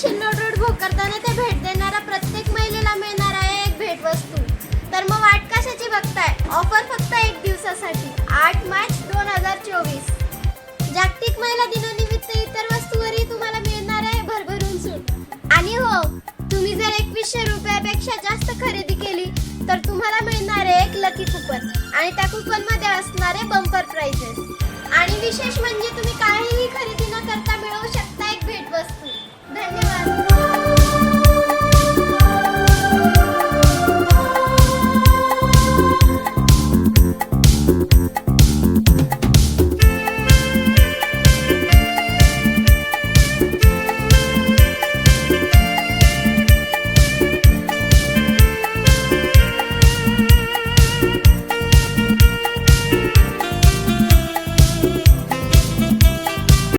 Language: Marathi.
शिन्नोड रोड भोकरताना ते भेट देणारा प्रत्येक महिलेला मिळणार आहे एक भेटवस्तू. तर मग वाट कशाची बघताय? ऑफर फक्त एक दिवसासाठी आठ मार्च दोन हजार चोवीस. जागतिक महिला दिनानिमित्त इतर वस्तूवरही तुम्हाला मिळणार आहे भरभरून सूट. आणि हो तुम्ही जर एकवीसशे रुपयापेक्षा जास्त खरेदी केली तर तुम्हाला मिळणार आहे एक लकी कुपन आणि त्या कुपनमध्ये असणारे बंपर प्राइजेस आणि विशेष म्हणजे तुम्ही काहीही खरेदी न